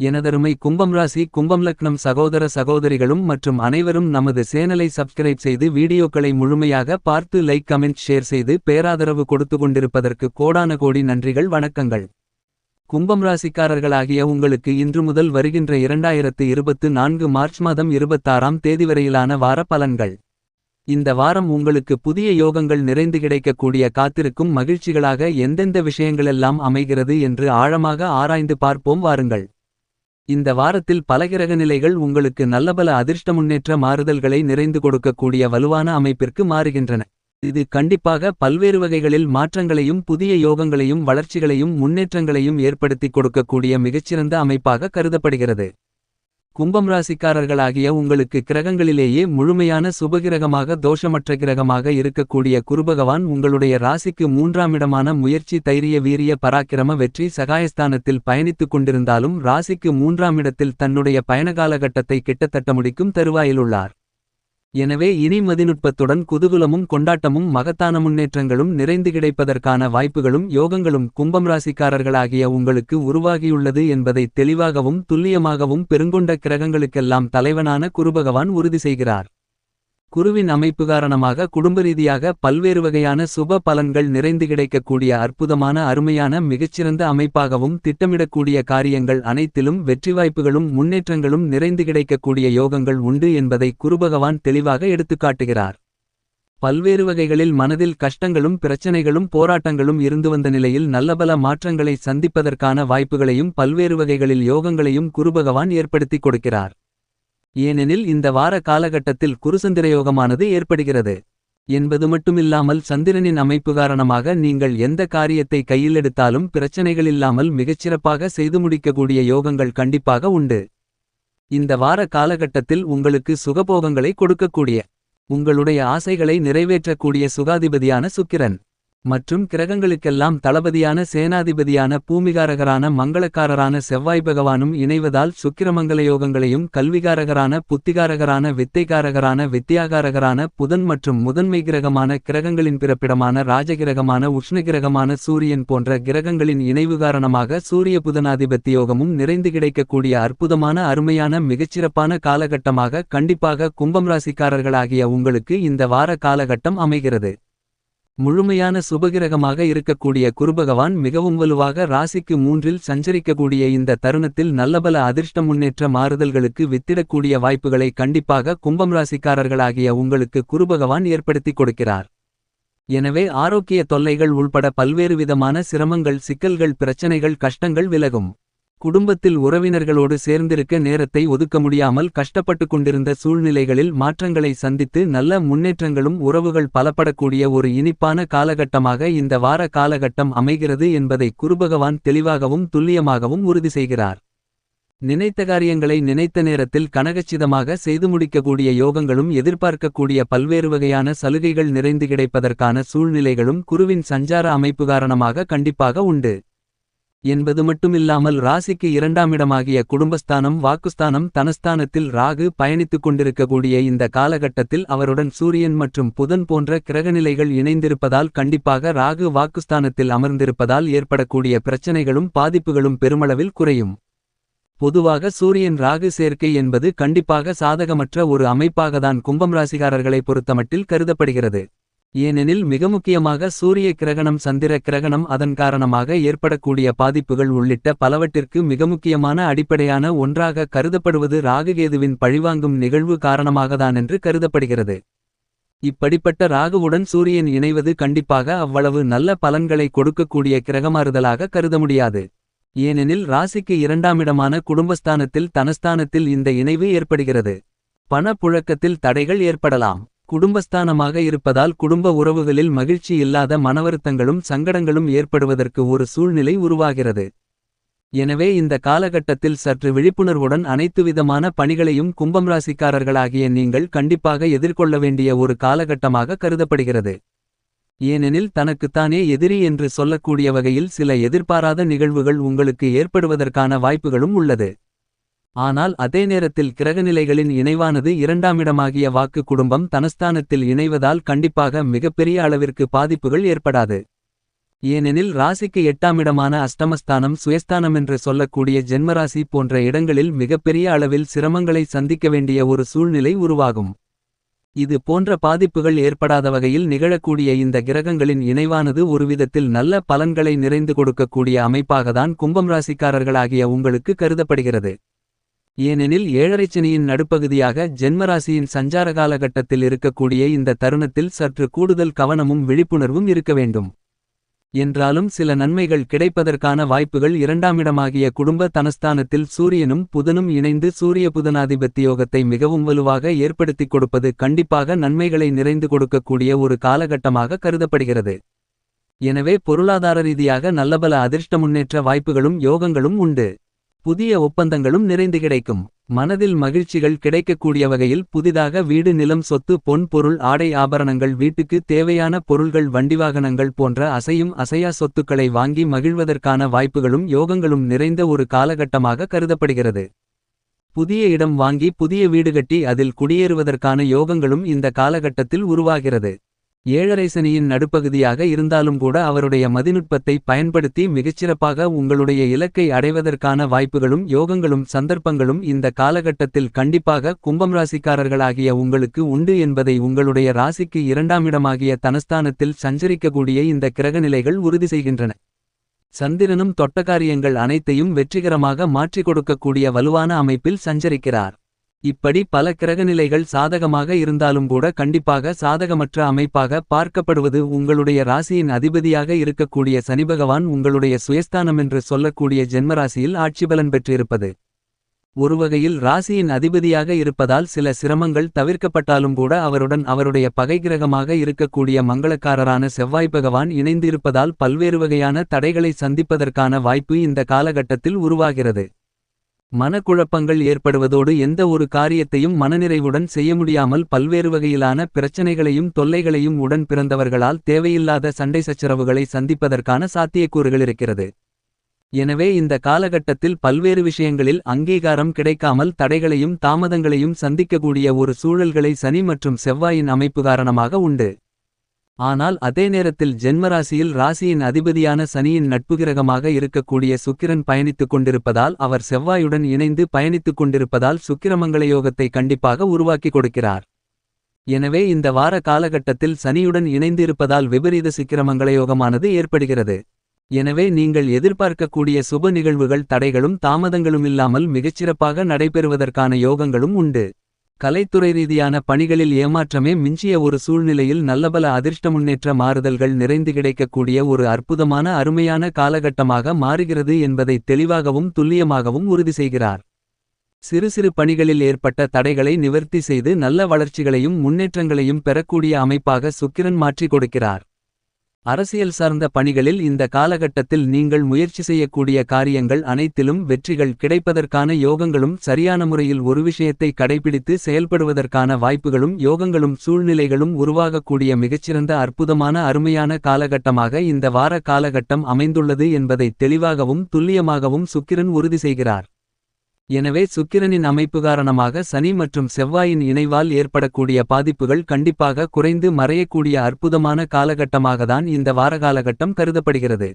எனதருமை கும்பம் ராசி கும்பம் லக்னம் சகோதர சகோதரிகளும் மற்றும் அனைவரும் நமது சேனலை சப்ஸ்கிரைப் செய்து வீடியோக்களை முழுமையாக பார்த்து லைக் கமெண்ட் ஷேர் செய்து பேராதரவு கொடுத்து கொண்டிருப்பதற்கு கோடான கோடி நன்றிகள் வணக்கங்கள். கும்பம் ராசிக்காரர்களாகிய உங்களுக்கு இன்று முதல் வருகின்ற இரண்டாயிரத்து இருபத்து நான்கு மார்ச் மாதம் இருபத்தாறாம் தேதி வரையிலான வார பலன்கள். இந்த வாரம் உங்களுக்கு புதிய யோகங்கள் நிறைந்து கிடைக்கக்கூடிய காத்திருக்கும் மகிழ்ச்சிகளாக எந்தெந்த விஷயங்களெல்லாம் அமைகிறது என்று ஆழமாக ஆராய்ந்து பார்ப்போம் வாருங்கள். இந்த வாரத்தில் பல கிரக நிலைகள் உங்களுக்கு நல்லபல அதிர்ஷ்ட முன்னேற்ற மாறுதல்களை நிறைந்து கொடுக்கக்கூடிய வலுவான அமைப்பிற்கு மாறுகின்றன. இது கண்டிப்பாக பல்வேறு வகைகளில் மாற்றங்களையும் புதிய யோகங்களையும் வளர்ச்சிகளையும் முன்னேற்றங்களையும் ஏற்படுத்திக் கொடுக்கக்கூடிய மிகச்சிறந்த அமைப்பாக கருதப்படுகிறது. கும்பம் ராசிக்காரர்களாகிய உங்களுக்கு கிரகங்களிலேயே முழுமையான சுபகிரகமாக தோஷமற்ற கிரகமாக இருக்கக்கூடிய குருபகவான் உங்களுடைய ராசிக்கு மூன்றாம் இடமான முயற்சி தைரிய வீரிய பராக்கிரம வெற்றி சகாயஸ்தானத்தில் பயணித்துக் கொண்டிருந்தாலும் ராசிக்கு மூன்றாம் இடத்தில் தன்னுடைய பயணகாலகட்டத்தை கிட்டத்தட்ட முடிக்கும் தருவாயிலுள்ளார். எனவே இனி மதிநுட்பத்துடன் குதூகுலமும் கொண்டாட்டமும் மகத்தான முன்னேற்றங்களும் நிறைந்து கிடைப்பதற்கான வாய்ப்புகளும் யோகங்களும் கும்பம் ராசிக்காரர்களாகிய உங்களுக்கு உருவாகியுள்ளது என்பதை தெளிவாகவும் துல்லியமாகவும் பெருங்கொண்ட கிரகங்களுக்கெல்லாம் தலைவனான குருபகவான் உறுதி செய்கிறார். குருவின் அமைப்பு காரணமாக குடும்பரீதியாக பல்வேறு வகையான சுப பலன்கள் நிறைந்து கிடைக்கக்கூடிய அற்புதமான அருமையான மிகச்சிறந்த அமைப்பாகவும் திட்டமிடக்கூடிய காரியங்கள் அனைத்திலும் வெற்றி வாய்ப்புகளும் முன்னேற்றங்களும் நிறைந்து கிடைக்கக்கூடிய யோகங்கள் உண்டு என்பதை குருபகவான் தெளிவாக எடுத்துக்காட்டுகிறார் பல்வேறு வகைகளில் மனதில் கஷ்டங்களும் பிரச்சனைகளும் போராட்டங்களும் இருந்து வந்த நிலையில் நல்லபல மாற்றங்களை சந்திப்பதற்கான வாய்ப்புகளையும் பல்வேறு வகைகளில் யோகங்களையும் குருபகவான் ஏற்படுத்திக் கொடுக்கிறார். ஏனெனில் இந்த வார காலகட்டத்தில் குருசந்திரயோகமானது ஏற்படுகிறது. என்பது மட்டுமில்லாமல் சந்திரனின் அமைப்பு காரணமாக நீங்கள் எந்த காரியத்தை கையில் எடுத்தாலும் பிரச்சனைகளில்லாமல் மிகச்சிறப்பாக செய்து முடிக்கக்கூடிய யோகங்கள் கண்டிப்பாக உண்டு. இந்த வார காலகட்டத்தில் உங்களுக்கு சுகபோகங்களை கொடுக்கக்கூடிய உங்களுடைய ஆசைகளை நிறைவேற்றக்கூடிய சுகாதிபதியான சுக்கிரன். மற்றும் கிரகங்களுக்கெல்லாம் தளபதியான சேனாதிபதியான பூமிகாரகரான மங்களக்காரரான செவ்வாய் பகவானும் இணைவதால் சுக்கிரமங்கலயோகங்களையும் கல்விகாரகரான புத்திகாரகரான வித்தைகாரகரான வித்தியாகாரகரான புதன் மற்றும் முதன்மை கிரகமான கிரகங்களின் பிறப்பிடமான ராஜகிரகமான உஷ்ணகிரகமான சூரியன் போன்ற கிரகங்களின் இணைவு காரணமாக சூரிய புதனாதிபத்தி யோகமும் நிறைந்து கிடைக்கக்கூடிய அற்புதமான அருமையான மிகச்சிறப்பான காலகட்டமாக கண்டிப்பாக கும்பம் ராசிக்காரர்களாகிய உங்களுக்கு இந்த வார காலகட்டம் அமைகிறது. முழுமையான சுபகிரகமாக இருக்கக்கூடிய குருபகவான் மிகவும் வலுவாக ராசிக்கு மூன்றில் சஞ்சரிக்கக்கூடிய இந்த தருணத்தில் நல்லபல அதிர்ஷ்ட முன்னேற்ற மாறுதல்களுக்கு வித்திடக்கூடிய வாய்ப்புகளை கண்டிப்பாக கும்பம் ராசிக்காரர்களாகிய உங்களுக்கு குருபகவான் ஏற்படுத்திக் கொடுக்கிறார். எனவே ஆரோக்கிய தொல்லைகள் உள்பட பல்வேறு விதமான சிரமங்கள் சிக்கல்கள் பிரச்சனைகள் கஷ்டங்கள் விலகும். குடும்பத்தில் உறவினர்களோடு சேர்ந்திருக்க நேரத்தை ஒதுக்க முடியாமல் கஷ்டப்பட்டு கொண்டிருந்த சூழ்நிலைகளில் மாற்றங்களை சந்தித்து நல்ல முன்னேற்றங்களும் உறவுகள் பலப்படக்கூடிய ஒரு இனிப்பான காலகட்டமாக இந்த வார காலகட்டம் அமைகிறது என்பதை குருபகவான் தெளிவாகவும் துல்லியமாகவும் உறுதி செய்கிறார். நினைத்த காரியங்களை நினைத்த நேரத்தில் கனகச்சிதமாக செய்து முடிக்கக்கூடிய யோகங்களும் எதிர்பார்க்கக்கூடிய பல்வேறு வகையான சலுகைகள் நிறைந்து கிடைப்பதற்கான சூழ்நிலைகளும் குருவின் சஞ்சார அமைப்பு காரணமாக கண்டிப்பாக உண்டு. என்பது மட்டுமில்லாமல் ராசிக்கு இரண்டாம் இடமாகிய குடும்பஸ்தானம் வாக்குஸ்தானம் தனஸ்தானத்தில் ராகு பயணித்துக் கொண்டிருக்கக்கூடிய இந்த காலகட்டத்தில் அவருடன் சூரியன் மற்றும் புதன் போன்ற கிரகநிலைகள் இணைந்திருப்பதால் கண்டிப்பாக ராகு வாக்குஸ்தானத்தில் அமர்ந்திருப்பதால் ஏற்படக்கூடிய பிரச்சனைகளும் பாதிப்புகளும் பெருமளவில் குறையும். பொதுவாக சூரியன் ராகு சேர்க்கை என்பது கண்டிப்பாக சாதகமற்ற ஒரு அமைப்பாகத்தான் கும்பம் ராசிகாரர்களை பொறுத்தமட்டில் கருதப்படுகிறது. ஏனெனில் மிக முக்கியமாக சூரிய கிரகணம் சந்திர கிரகணம் அதன் காரணமாக ஏற்படக்கூடிய பாதிப்புகள் உள்ளிட்ட பலவற்றிற்கு மிக முக்கியமான அடிப்படையான ஒன்றாக கருதப்படுவது ராகுகேதுவின் பழிவாங்கும் நிகழ்வு காரணமாகதான் என்று கருதப்படுகிறது. இப்படிப்பட்ட ராகுவுடன் சூரியன் இணைவது கண்டிப்பாக அவ்வளவு நல்ல பலன்களை கொடுக்கக்கூடிய கிரகமாறுதலாக கருத முடியாது. ஏனெனில் ராசிக்கு இரண்டாமிடமான குடும்பஸ்தானத்தில் தனஸ்தானத்தில் இந்த இணைவு ஏற்படுகிறது. பண புழக்கத்தில் தடைகள் ஏற்படலாம். குடும்பஸ்தானமாக இருப்பதால் குடும்ப உறவுகளில் மகிழ்ச்சி இல்லாத மனவருத்தங்களும் சங்கடங்களும் ஏற்படுவதற்கு ஒரு சூழ்நிலை உருவாகிறது. எனவே இந்த காலகட்டத்தில் சற்று விழிப்புணர்வுடன் அனைத்து விதமான பணிகளையும் கும்பம் ராசிக்காரர்களாகிய நீங்கள் கண்டிப்பாக எதிர்கொள்ள வேண்டிய ஒரு காலகட்டமாக கருதப்படுகிறது. ஏனெனில் தனக்குத்தானே எதிரி என்று சொல்லக்கூடிய வகையில் சில எதிர்பாராத நிகழ்வுகள் உங்களுக்கு ஏற்படுவதற்கான வாய்ப்புகளும் உள்ளது. ஆனால் அதே நேரத்தில் கிரகநிலைகளின் இணைவானது இரண்டாமிடமாகிய வாக்கு குடும்பம் தனஸ்தானத்தில் இணைவதால் கண்டிப்பாக மிகப்பெரிய அளவிற்கு பாதிப்புகள் ஏற்படாது. ஏனெனில் ராசிக்கு எட்டாமிடமான அஷ்டமஸ்தானம் சுயஸ்தானம் என்று சொல்லக்கூடிய ஜென்மராசி போன்ற இடங்களில் மிகப்பெரிய அளவில் சிரமங்களை சந்திக்க வேண்டிய ஒரு சூழ்நிலை உருவாகும். இது போன்ற பாதிப்புகள் ஏற்படாத வகையில் நிகழக்கூடிய இந்த கிரகங்களின் இணைவானது ஒருவிதத்தில் நல்ல பலன்களை நிறைந்து கொடுக்கக்கூடிய அமைப்பாகத்தான் கும்பம் ராசிக்காரர்களாகிய உங்களுக்கு கருதப்படுகிறது. ஏனெனில் ஏழரைச்சனியின் நடுப்பகுதியாக ஜென்மராசியின் சஞ்சார காலகட்டத்தில் இருக்கக்கூடிய இந்த தருணத்தில் சற்று கூடுதல் கவனமும் விழிப்புணர்வும் இருக்க வேண்டும். என்றாலும் சில நன்மைகள் கிடைப்பதற்கான வாய்ப்புகள் இரண்டாமிடமாகிய குடும்ப தனஸ்தானத்தில் சூரியனும் புதனும் இணைந்து சூரிய புதனாதிபத்தியோகத்தை மிகவும் வலுவாக ஏற்படுத்திக் கொடுப்பது கண்டிப்பாக நன்மைகளை நிறைந்து கொடுக்கக்கூடிய ஒரு காலகட்டமாக கருதப்படுகிறது. எனவே பொருளாதார ரீதியாக நல்லபல அதிர்ஷ்ட முன்னேற்ற வாய்ப்புகளும் யோகங்களும் உண்டு. புதிய ஒப்பந்தங்களும் நிறைந்து கிடைக்கும். மனதில் மகிழ்ச்சிகள் கிடைக்கக்கூடிய வகையில் புதிதாக வீடு நிலம் சொத்து பொன் பொருள் ஆடை ஆபரணங்கள் வீட்டுக்கு தேவையான பொருள்கள் வண்டிவாகனங்கள் போன்ற அசையும் அசையா சொத்துக்களை வாங்கி மகிழ்வதற்கான வாய்ப்புகளும் யோகங்களும் நிறைந்த ஒரு காலகட்டமாக கருதப்படுகிறது. புதிய இடம் வாங்கி புதிய வீடு கட்டி அதில் குடியேறுவதற்கான யோகங்களும் இந்த காலகட்டத்தில் உருவாகிறது. ஏழரை சனியின் நடுப்பகுதியாக இருந்தாலும் கூட அவருடைய மதிநுட்பத்தை பயன்படுத்தி மிகச்சிறப்பாக உங்களுடைய இலக்கை அடைவதற்கான வாய்ப்புகளும் யோகங்களும் சந்தர்ப்பங்களும் இந்த காலகட்டத்தில் கண்டிப்பாக கும்பம் ராசிக்காரர்களாகிய உங்களுக்கு உண்டு என்பதை உங்களுடைய ராசிக்கு இரண்டாமிடமாகிய தனஸ்தானத்தில் சஞ்சரிக்கக்கூடிய இந்த கிரகநிலைகள் உறுதி செய்கின்றன. சந்திரனும் தொட்டகாரியங்கள் அனைத்தையும் வெற்றிகரமாக மாற்றிக் கொடுக்கக்கூடிய வலுவான அமைப்பில் சஞ்சரிக்கிறார். இப்படி பல கிரகநிலைகள் சாதகமாக இருந்தாலும் கூட கண்டிப்பாக சாதகமற்ற அமைப்பாக பார்க்கப்படுவது உங்களுடைய ராசியின் அதிபதியாக இருக்கக்கூடிய சனிபகவான் உங்களுடைய சுயஸ்தானமென்று சொல்லக்கூடிய ஜென்மராசியில் ஆட்சிபலன் பெற்றிருப்பது. ஒருவகையில் ராசியின் அதிபதியாக இருப்பதால் சில சிரமங்கள் தவிர்க்கப்பட்டாலும் கூட அவருடன் அவருடைய பகை கிரகமாக இருக்கக்கூடிய மங்களக்காரரான செவ்வாய் பகவான் இணைந்திருப்பதால் பல்வேறு வகையான தடைகளை சந்திப்பதற்கான வாய்ப்பு இந்த காலகட்டத்தில் உருவாகிறது. மனக்குழப்பங்கள் ஏற்படுவதோடு எந்த ஒரு காரியத்தையும் மனநிறைவுடன் செய்ய முடியாமல் பல்வேறு வகையிலான பிரச்சனைகளையும் தொல்லைகளையும் உடன் பிறந்தவர்களால் தேவையில்லாத சண்டை சச்சரவுகளை சந்திப்பதற்கான சாத்தியக்கூறுகள் இருக்கிறது. எனவே இந்த காலகட்டத்தில் பல்வேறு விஷயங்களில் அங்கீகாரம் கிடைக்காமல் தடைகளையும் தாமதங்களையும் சந்திக்கக்கூடிய ஒரு சூழல்களை சனி மற்றும் செவ்வாயின் அமைப்பு காரணமாக உண்டு. ஆனால் அதே நேரத்தில் ஜென்மராசியில் ராசியின் அதிபதியான சனியின் நட்புகிரகமாக இருக்கக்கூடிய சுக்கிரன் பயணித்துக் கொண்டிருப்பதால் அவர் செவ்வாயுடன் இணைந்து பயணித்துக் கொண்டிருப்பதால் சுக்கிரமங்கள யோகத்தை கண்டிப்பாக உருவாக்கி கொடுக்கிறார். எனவே இந்த வார காலகட்டத்தில் சனியுடன் இணைந்து இருப்பதால் விபரீத சிக்கிரமங்கள யோகமானது ஏற்படுகிறது. எனவே நீங்கள் எதிர்பார்க்கக்கூடிய சுப நிகழ்வுகள் தடைகளும் தாமதங்களும் இல்லாமல் மிகச்சிறப்பாக நடைபெறுவதற்கான யோகங்களும் உண்டு. கலைத்துறை ரீதியான பணிகளில் ஏமாற்றமே மிஞ்சிய ஒரு சூழ்நிலையில் நல்லபல அதிர்ஷ்ட முன்னேற்ற மாறுதல்கள் நிறைந்து கிடைக்கக்கூடிய ஒரு அற்புதமான அருமையான காலகட்டமாக மாறுகிறது என்பதை தெளிவாகவும் துல்லியமாகவும் உறுதி செய்கிறார். சிறு சிறு பணிகளில் ஏற்பட்ட தடைகளை நிவர்த்தி செய்து நல்ல வளர்ச்சிகளையும் முன்னேற்றங்களையும் பெறக்கூடிய அமைப்பாக சுக்கிரன் மாற்றிக் கொடுக்கிறார். அரசியல் சார்ந்த பணிகளில் இந்த காலகட்டத்தில் நீங்கள் முயற்சி செய்யக்கூடிய காரியங்கள் அனைத்திலும் வெற்றிகள் கிடைப்பதற்கான யோகங்களும் சரியான முறையில் ஒரு விஷயத்தை கடைபிடித்து செயல்படுவதற்கான வாய்ப்புகளும் யோகங்களும் சூழ்நிலைகளும் உருவாகக்கூடிய மிகச்சிறந்த அற்புதமான அருமையான காலகட்டமாக இந்த வார காலகட்டம் அமைந்துள்ளது என்பதை தெளிவாகவும் துல்லியமாகவும் சுக்கிரன் உறுதி செய்கிறார். எனவே சுக்கிரனின் அமைப்பு காரணமாக சனி மற்றும் செவ்வாயின் இணைவால் ஏற்படக்கூடிய பாதிப்புகள் கண்டிப்பாக குறைந்து மறையக்கூடிய அற்புதமான காலகட்டமாகத்தான் இந்த வாரகாலகட்டம் கருதப்படுகிறது.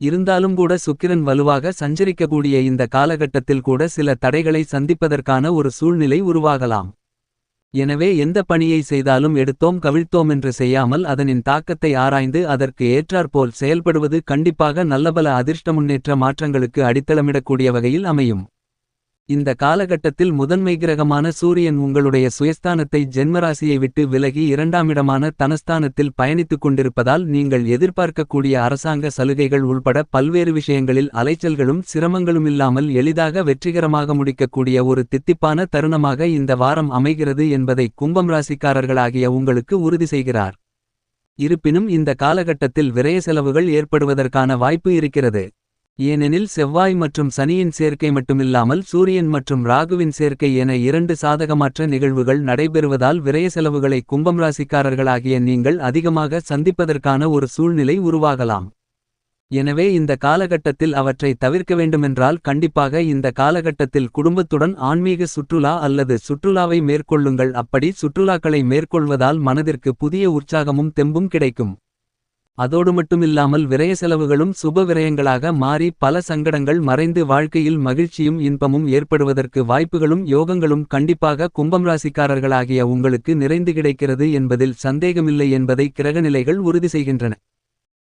இருந்தாலும் கூட சுக்கிரன் வலுவாக சஞ்சரிக்கக்கூடிய இந்த காலகட்டத்தில் கூட சில தடைகளை சந்திப்பதற்கான ஒரு சூழ்நிலை உருவாகலாம். எனவே எந்த பணியை செய்தாலும் எடுத்தோம் கவிழ்த்தோம் என்று செய்யாமல் அதனின் தாக்கத்தை ஆராய்ந்து அதற்கு ஏற்றாற்போல் செயல்படுவது கண்டிப்பாக நல்லபல அதிர்ஷ்ட முன்னேற்ற மாற்றங்களுக்கு அடித்தளமிடக்கூடிய வகையில் அமையும். இந்த காலகட்டத்தில் முதன்மை கிரகமான சூரியன் உங்களுடைய சுயஸ்தானத்தை ஜென்மராசியை விட்டு விலகி இரண்டாமிடமான தனஸ்தானத்தில் பயணித்துக் கொண்டிருப்பதால் நீங்கள் எதிர்பார்க்கக்கூடிய அரசாங்க சலுகைகள் உள்பட பல்வேறு விஷயங்களில் அலைச்சல்களும் சிரமங்களும் இல்லாமல் எளிதாக வெற்றிகரமாக முடிக்கக்கூடிய ஒரு தித்திப்பான தருணமாக இந்த வாரம் அமைகிறது என்பதை கும்பம் ராசிக்காரர்களாகிய உங்களுக்கு உறுதி செய்கிறார். இருப்பினும் இந்த காலகட்டத்தில் விரய செலவுகள் ஏற்படுவதற்கான வாய்ப்பு இருக்கிறது. ஏனெனில் செவ்வாய் மற்றும் சனியின் சேர்க்கை மட்டுமில்லாமல் சூரியன் மற்றும் ராகுவின் சேர்க்கை என இரண்டு சாதகமற்ற நிகழ்வுகள் நடைபெறுவதால் விரய செலவுகளை கும்பம் ராசிக்காரர்களாகிய நீங்கள் அதிகமாக சந்திப்பதற்கான ஒரு சூழ்நிலை உருவாகலாம். எனவே இந்த காலகட்டத்தில் அவற்றை தவிர்க்க வேண்டுமென்றால் கண்டிப்பாக இந்த காலகட்டத்தில் குடும்பத்துடன் ஆன்மீக சுற்றுலா அல்லது சுற்றுலாவை மேற்கொள்ளுங்கள். அப்படி சுற்றுலாக்களை மேற்கொள்வதால் மனதிற்கு புதிய உற்சாகமும் தெம்பும் கிடைக்கும். அதோடு மட்டுமில்லாமல் விரய செலவுகளும் சுப விரயங்களாக மாறி பல சங்கடங்கள் மறைந்து வாழ்க்கையில் மகிழ்ச்சியும் இன்பமும் ஏற்படுவதற்கு வாய்ப்புகளும் யோகங்களும் கண்டிப்பாக கும்பம் ராசிக்காரர்களாகிய உங்களுக்கு நிறைந்து கிடைக்கிறது என்பதில் சந்தேகமில்லை என்பதை கிரகநிலைகள் உறுதி செய்கின்றன.